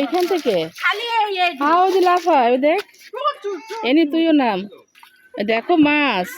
এইখান থেকে? হ্যাঁ ওই যে লাফা ওই দেখ। এনি তুইও নাম। দেখো মাছ।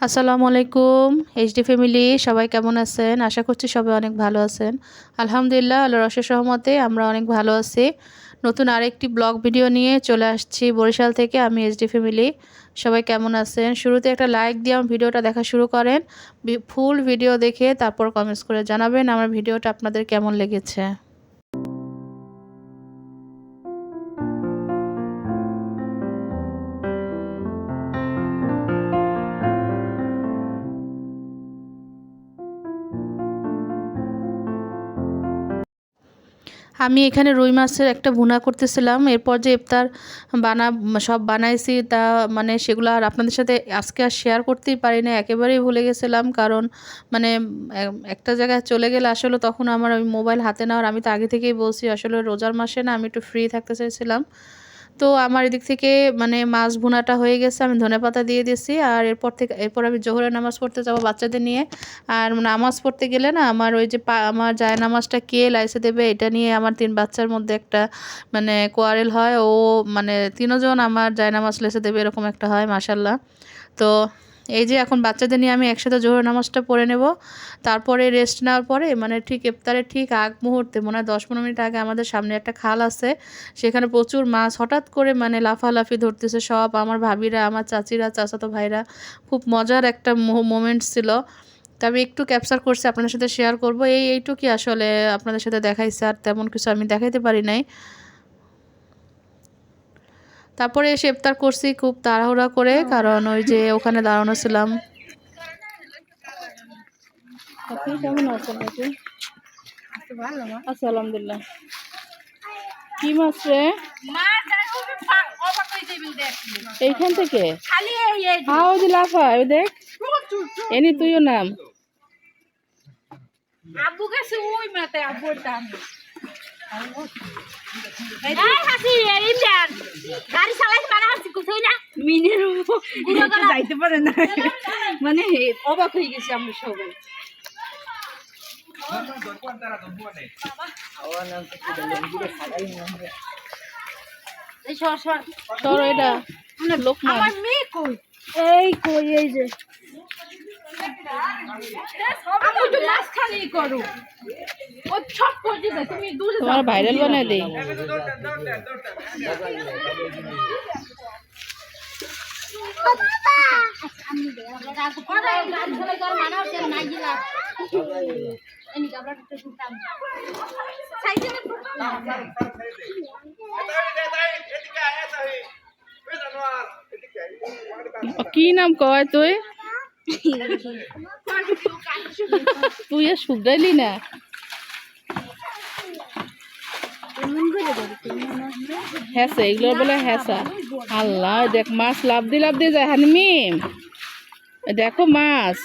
আসসালামু আলাইকুম এইচডি ফ্যামিলি সবাই কেমন আছেন? আশা করছি সবাই অনেক ভালো আছেন। আলহামদুলিল্লাহ, আল্লাহর অশেষ সহমতে আমরা অনেক ভালো আছি। নতুন আরেকটি ব্লগ ভিডিও নিয়ে চলে আসছি বরিশাল থেকে, আমি এইচডি ফ্যামিলি সবাই কেমন আছেন? শুরুতে একটা লাইক দিয়ে আমার ভিডিওটা দেখা শুরু করেন। ফুল ভিডিও দেখে তারপর কমেন্টস করে জানাবেন আমার ভিডিওটা আপনাদের কেমন লেগেছে। আমি এখানে রুই মাছের একটা ভুনা করতেছিলাম। এরপর যে ইফতার বানা, সব বানাইছি তা মানে সেগুলো আর আপনাদের সাথে আজকে আর শেয়ার করতেই পারি না একেবারেই ভুলে গেছিলাম কারণ মানে একটা জায়গায় চলে গেলে আসলে তখন আমার ওই মোবাইল হাতে নেওয়ার আমি তো আগে থেকেই বলছি, আসলে রোজার মাসে না আমি একটু ফ্রি থাকতে চাইছিলাম। তো আমার এদিক থেকে মানে মাছ ভুনাটা হয়ে গেছে, আমি ধনে পাতা দিয়ে দিয়েছি, আর এরপর থেকে, এরপর আমি জোহরের নামাজ পড়তে যাব বাচ্চাদের নিয়ে। আর নামাজ পড়তে গেলে না, আমার ওই যে পা, আমার যায় নামাজটা কে লাইসে দেবে, এটা নিয়ে আমার তিন বাচ্চার মধ্যে একটা মানে কোয়ারেল হয়। ও মানে তিনজন আমার যায় নামাজ লেসে দেবে, এরকম একটা হয় মাসাল্লাহ তো এই যে এখন বাচ্চাদের নিয়ে আমি একসাথে জোহর নামাজটা পড়ে নেব। তারপরে রেস্ট নেওয়ার পরে মানে ঠিক ইফতারের ঠিক আগ মুহূর্তে, মনে হয় দশ পনেরো মিনিট আগে আমাদের সামনে একটা খাল আছে, সেখানে প্রচুর মাছ হঠাৎ করে মানে লাফালাফি ধরতেছে সব, আমার ভাবিরা, আমার চাচিরা, চাচাতো ভাইরা। খুব মজার একটা মোমেন্টস ছিল। তা আমি একটু ক্যাপচার করছি, আপনাদের সাথে শেয়ার করব। এই, এইটুকুই আসলে আপনাদের সাথে দেখাইছে, আর তেমন কিছু আমি দেখাইতে পারি নাই। তারপরে এসে ইফতার করছি খুব তাড়াহুড়া করে, কারণ ওই যে ওখানে দাঁড়ানো ছিলাম। কি মাছ রে? এইখান থেকে? দেখ। এনি তুইও নাম। গেছে ওই আব্বুর দাম। যাইতে পারে না। মানে অবাক হয়ে গেছি আমরা সবাই। এই সর সর। তোর এটা। লোকমান আমার মেয়ে কই? এই কই এই যে। তোমার ভাইরাল দেই। কি নাম কয় তুই? তুই আর শুধরাইলি না? হ্যাসা এগুলো বলে হ্যাসা আল্লাহ দেখ, মাছ লাভ দিয়ে লাভ দিয়ে যায় হানিমিম দেখো মাছ।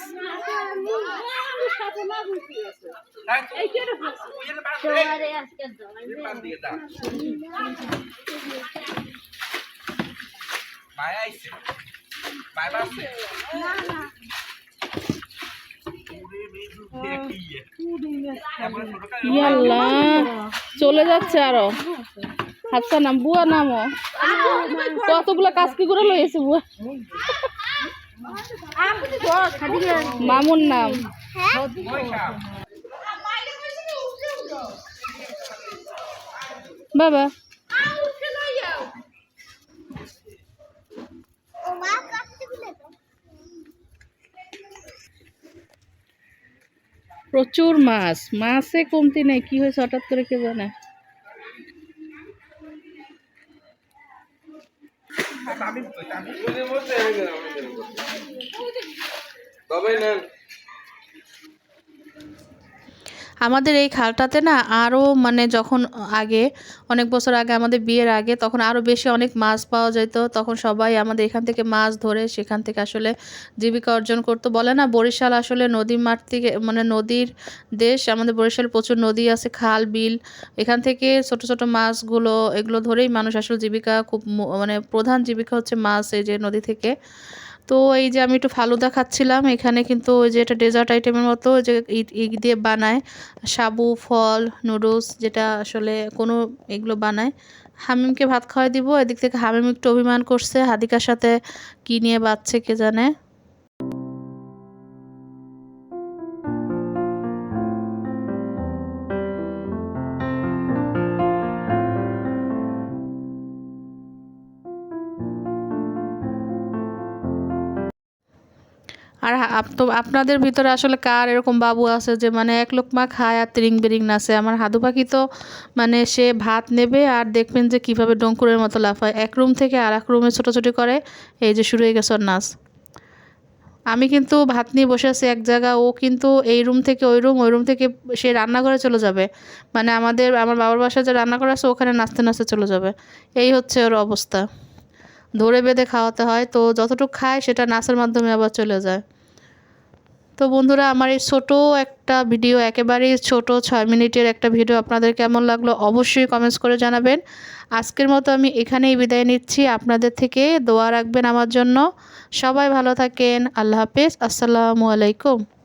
চলে যাচ্ছে আরও। হাতটা নাম, বুয়া নামও। কতগুলো কাজ কি করে লইছে বুয়া? মামুর নাম। বাবা। প্রচুর মাছ। মাছে কমতি নেই কি হয়েছে হঠাৎ করে কে জানে? আমাদের এই খালটাতে না আরও মানে যখন আগে, অনেক বছর আগে, আমাদের বিয়ের আগে তখন আরও বেশি অনেক মাছ পাওয়া যেত। তখন সবাই আমাদের এখান থেকে মাছ ধরে সেখান থেকে আসলে জীবিকা অর্জন করতো। বলে না, বরিশাল আসলে নদীর মাঠ থেকে মানে নদীর দেশ, আমাদের বরিশালে প্রচুর নদী আছে, খাল, বিল। এখান থেকে ছোট ছোট মাছগুলো, এগুলো ধরেই মানুষ আসলে জীবিকা খুব মানে প্রধান জীবিকা হচ্ছে মাছ এই যে নদী থেকে। তো এই যে আমি একটু ফালুদা খাচ্ছিলাম, এখানে কিন্তু ওই যে এটা ডেজার্ট আইটেমের মতো যে ইগ দিয়ে বানায়। সাবু, ফল নুডলস যেটা আসলে কোনো এগুলো বানায়। হামিমকে ভাত খাওয়াই দিব, এদিক থেকে হামিম একটু অভিমান করছে, হাদিকার সাথে কী নিয়ে বাচ্চে কে জানে। আর তো আপনাদের ভিতরে আসলে কার এরকম বাবু আছে যে মানে এক লোকমা খায় আর তিরিং বিরিং নাচে? আমার হাদু পাখি তো মানে সে ভাত নেবে আর দেখবেন যে কীভাবে ডঙ্কুরের মতো লাফায়। এক রুম থেকে আর এক রুমে ছোটাছুটি করে, এই যে শুরু হয়ে গেছে নাচ। আমি কিন্তু ভাত নিয়ে বসে আছি এক জায়গা, ও কিন্তু এই রুম থেকে ওই রুম ওই রুম থেকে সে রান্নাঘরে চলে যাবে। মানে আমাদের, আমার বাবার বাসায় যে রান্নাঘর আছে, ওখানে নাচতে নাচতে চলে যাবে। এই হচ্ছে ওর অবস্থা। ধরে বেঁধে খাওয়াতে হয়, তো যতটুকু খায় সেটা নাচের মাধ্যমে আবার চলে যায়। তো বন্ধুরা, আমার এই ছোটো একটা ভিডিও, একেবারেই ছোট ছয় মিনিটের একটা ভিডিও আপনাদের কেমন লাগল অবশ্যই কমেন্টস করে জানাবেন। আজকের মতো আমি এখানেই বিদায় নিচ্ছি। আপনাদের থেকে দোয়া রাখবেন আমার জন্য। সবাই ভালো থাকেন। আল্লাহ হাফেজ। আসসালামু আলাইকুম।